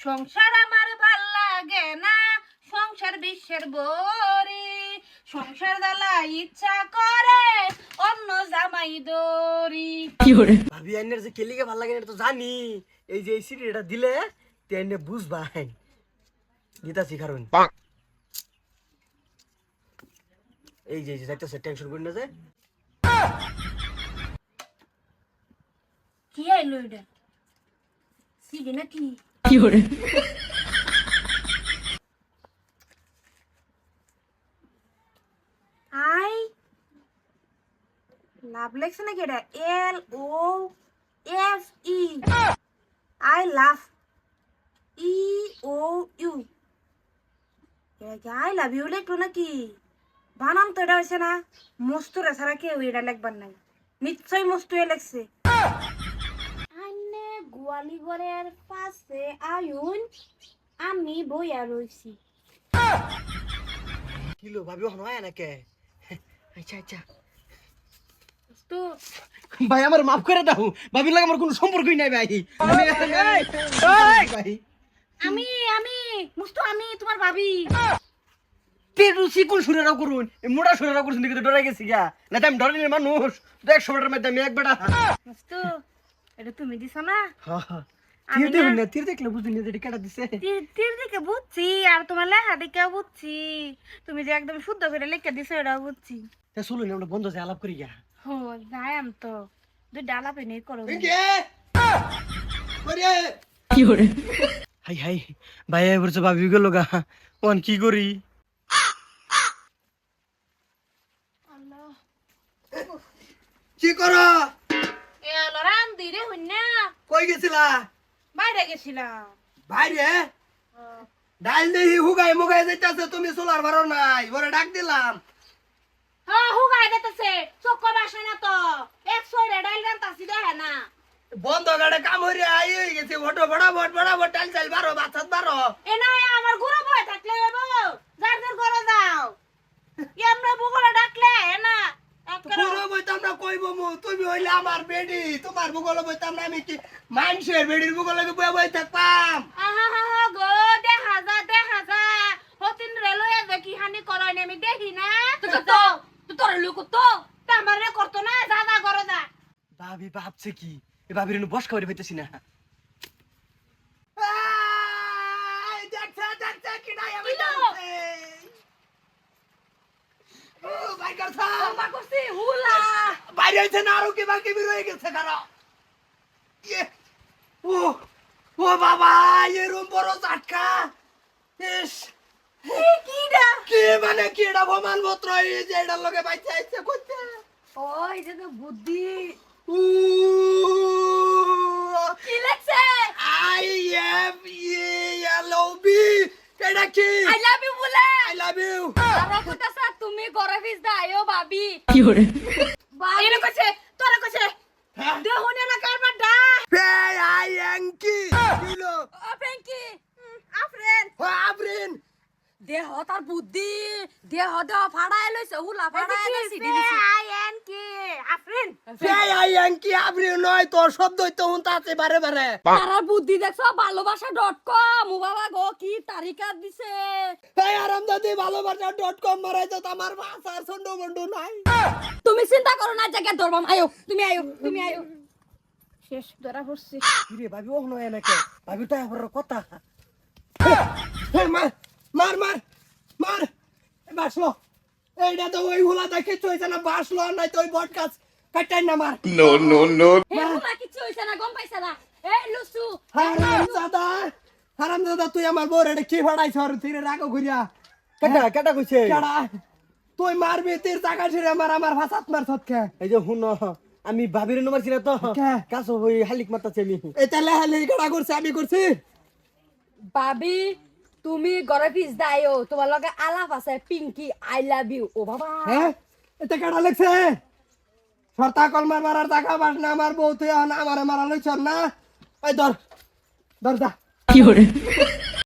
সংসার আমার ভালো লাগে না সংসার বিশ্বের বরি সংসার দালা ইচ্ছা করে অন্য জামাই দরি ভাবি আইনের যে কেলিকে ভালো লাগে না তো জানি। এই যে এই সিরিটা দিলে তে আইনে বুঝবাই দিতাছি কারণ এই যে এই যে যাইতেছে টেনশন করি না যে। কি আইলো এটা? সিবি নাকি? আই লাভ লেখছে নাকি এটা? L O F E I love E O U I love you লেখলো নাকি? বানাম তো এটা হয়েছে না। মস্তুরে ছাড়া কেউ এটা লেখবার নাই। নিশ্চয়ই মস্তুয়ে লেখছে। আন্নে গোয়ালি ঘরের পাশে আয়ুন আমি বইয়া রইছি। কিলো ভাবি ওখানে নাকি? আচ্ছা আচ্ছা। তো ভাই আমার মাফ করে দাও। ভাবির লাগে আমার কোনো সম্পর্কই নাই ভাই। আমি- ভাই। আমি আমি মুস্তু আমি তোমার ভাবি। চিকুন সুরেরাও করুন মোটা সুরেরাও করুন দেখে তো ডরে গেছি গা। না তো আমি ডরের মানুষ। একশো বেটার মধ্যে আমি এক বেটা। মুস্তু এটা তুমি দিছো না? তীর দেখুন না তীর দেখলে বুঝলি না এটা কেটা দিছে? তীর তীর বুঝছি আর তোমার লেখা দিকেও বুঝছি। তুমি যে একদম শুদ্ধ করে লিখে দিছো এটাও বুঝছি। তা চলুন আমরা বন্ধ যে আলাপ করি গা। হো যাই আম তো। দুই ডালা পেনে করো। Hi hi. ভাই এবার তো ভাবি গেল গা। ওন কি করি? কি করো? এ লরান দিরে হইন। কই গেছিলা? বাইরে গেছিলাম। বাইরে? ডাল দেহি হুগাই মুগাই যাইতাছে তুমি সোলার ভাড়া নাই ওরে ডাক দিলাম। হ্যাঁ হুগাই দিতেছে চক্কর আসে না তো। এক সইরে ডাইল রান্তাছি দেখে না। বন্ধ গাড়ে কাম হইরে আই হয়ে গেছে ওটো বড় বড় বড় বড় টাইল চাইল বারো বাচ্চাত বারো। এ না আমার গুরু বয়ে থাকলে হইব। যার যার ঘরে যাও। আমরা বুগলে ডাকলে না। একেবারে- পুরো বইতে আমরা কইব মু হইলে আমার বেডি তোমার ভূগোল বইতে আমরা আমি কি মানুষের বেডির ভূগোল বই বই থাকতাম? আহা হা হা গো দেখা যা দেখা যা। হতিন রেলওয়ে যে কি হানি করয় আমি দেখি না। তো তোর লোক তো। তামারে করতো না যা যা ঘরে যা। ভাবি ভাবছে কি এ ভাবির বস খাওয়ারে পাইতেছি না। কি তো? দেখছে। ও, ভাই করছা। করছি হুলা। বাইরে হয়েছে না আরও কি বাকি বের হয়ে গেছে কারও ও ও বাবা এরম বড় চাটকা ইস। কিডা? কি মানে কি এটা প্রমাণ পত্র এই যে এটার লগে বাইতে আইছে করতে ওই যে তো বুদ্ধি। উ কি লেখছে? I M E L O B. এটা কি? আই লাভ ইউ বলে। আই লাভ ইউ আরে তুমি ঘরে ফিস দাইও ভাবি। কি করে? ভাবি এনে কইছে তোরা কইছে দেহুনে না কারবার ডা পে আই এন কি কিলো ও ফ্যাঙ্কি আফরেন। ও আবরিন দেহ তার বুদ্ধি দেহ দেহ ফাড়াই লইছে হুলা ফাড়াই লইছে আই এন কি আফরেন। পে আই এন কি আবরিন নয় তোর শব্দই তো হুন তাতে বারে বারে। তারা বুদ্ধি দেখছ ভালোবাসা ডট কম ও বাবা গো কি তারিকা দিছে। এই আরাম দাদি ভালোবাসা ডট কম মারাই তো আমার ভাষার সন্ড মন্ড নাই। তুমি চিন্তা করো না জায়গা ধরবাম আয়ো তুমি আয়ো তুমি আয়ো। শেষ ধরা পড়ছি। কিরে ভাবি ও নয় নাকি ভাবি তো আবার কথা। এই মার মার মার মার। এ বাসলো এইটা তো ওই হুলা দেখে চইছে না বাসলো আর নাই তো ওই বট গাছ। কাটাই না মার। নো নো হে হুলা কিছু হইছে না গম পাইছে না। এ লুসু হারাম দাদা হারাম দাদা তুই আমার বউর কি ফাড়াইছ আর তুই রাগো ঘুরিয়া। কেটা কেটা কইছে? কেডা? তুই মারবি তীর টাকা ছিড়ে আমার আমার ভাষাত মার সৎকে এই যে হুন আমি ভাবির নম্বর ছিল তো। কাছ ওই হালিক মারতাছি আমি। এটা লেহালি কেডা করছে আমি করছি। ভাবি তুমি ঘরে ফিস দাইও তোমার লগে আলাপ আছে পিঙ্কি আই লাভ ইউ ও বাবা। হ্যাঁ এটা কেডা লেখছে? সর্তা কলমার মারার টাকা বাস না আমার বউ তুই আমার মারা লইছ না। ওই ধর ধর দা